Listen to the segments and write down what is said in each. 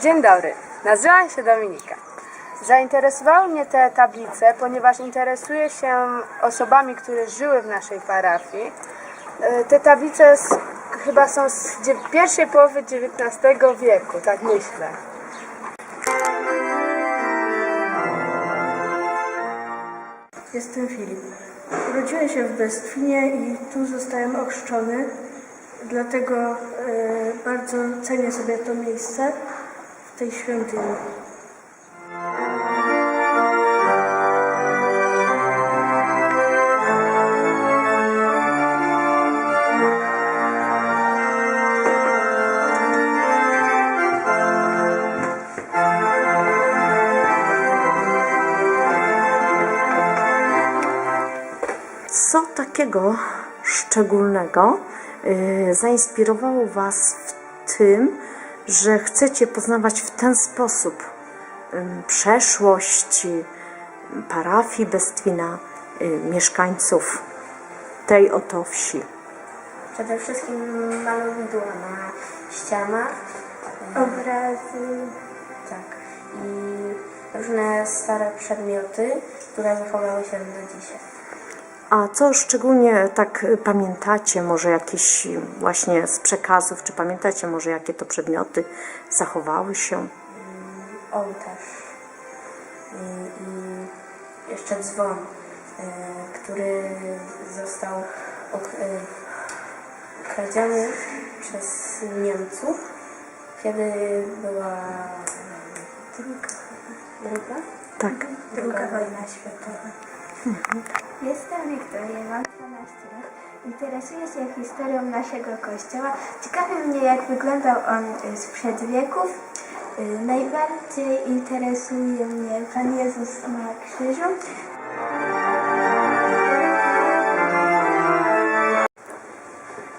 Dzień dobry, nazywam się Dominika. Zainteresowały mnie te tablice, ponieważ interesuję się osobami, które żyły w naszej parafii. E, Te tablice s- chyba są z pierwszej połowy XIX wieku, tak myślę. Jestem Filip. Urodziłem się w Bestwinie i tu zostałem ochrzczony, dlatego e, bardzo cenię sobie to miejsce tej świątyni. Co takiego szczególnego y, zainspirowało Was w tym, że chcecie poznawać w ten sposób przeszłość y, parafii Bestwina, y, mieszkańców tej oto wsi? Przede wszystkim malowidła na ścianach, obrazy, tak, i różne stare przedmioty, które zachowały się do dzisiaj. A co szczególnie tak pamiętacie, może jakieś y, właśnie z przekazów, czy pamiętacie może jakie to przedmioty zachowały się? Ołtarz i, i jeszcze dzwon, y, który został y, ukradziony przez Niemców, kiedy była druga, druga? Tak. Druga wojna światowa. Jestem Wiktoria, mam 12 lat. Interesuję się historią naszego kościoła. Ciekawi mnie, jak wyglądał on y, sprzed wieków. Y, Najbardziej interesuje mnie Pan Jezus na krzyżu.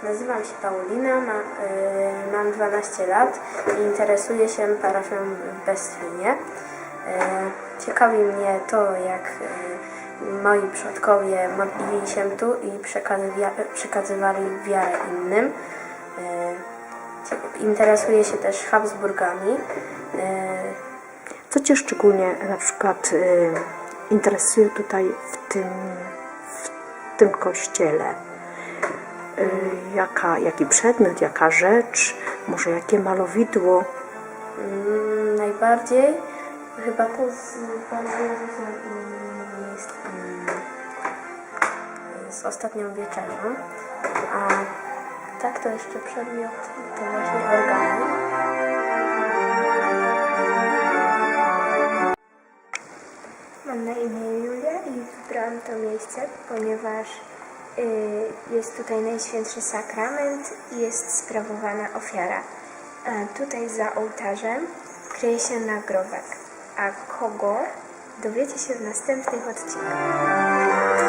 Nazywam się Paulina, ma, y, mam 12 lat i interesuję się parafią w Bestwinie. Y, ciekawi mnie to, jak y, moi przodkowie modlili się tu i przekazywali wiarę innym. Cie- interesuję się też Habsburgami. Y, Co Cię szczególnie na przykład y, interesuje tutaj w tym, w tym kościele? Jaka, jaki przedmiot, jaka rzecz, może jakie malowidło? Mm, najbardziej chyba to z Jezusem z ostatnią wieczerzą. A tak to jeszcze przedmiot to właśnie organy. Mam na imię Julia i wybrałam to miejsce, ponieważ y, jest tutaj Najświętszy Sakrament i jest sprawowana ofiara. A tutaj za ołtarzem kryje się nagrobek. A kogo dowiecie się w następnych odcinkach.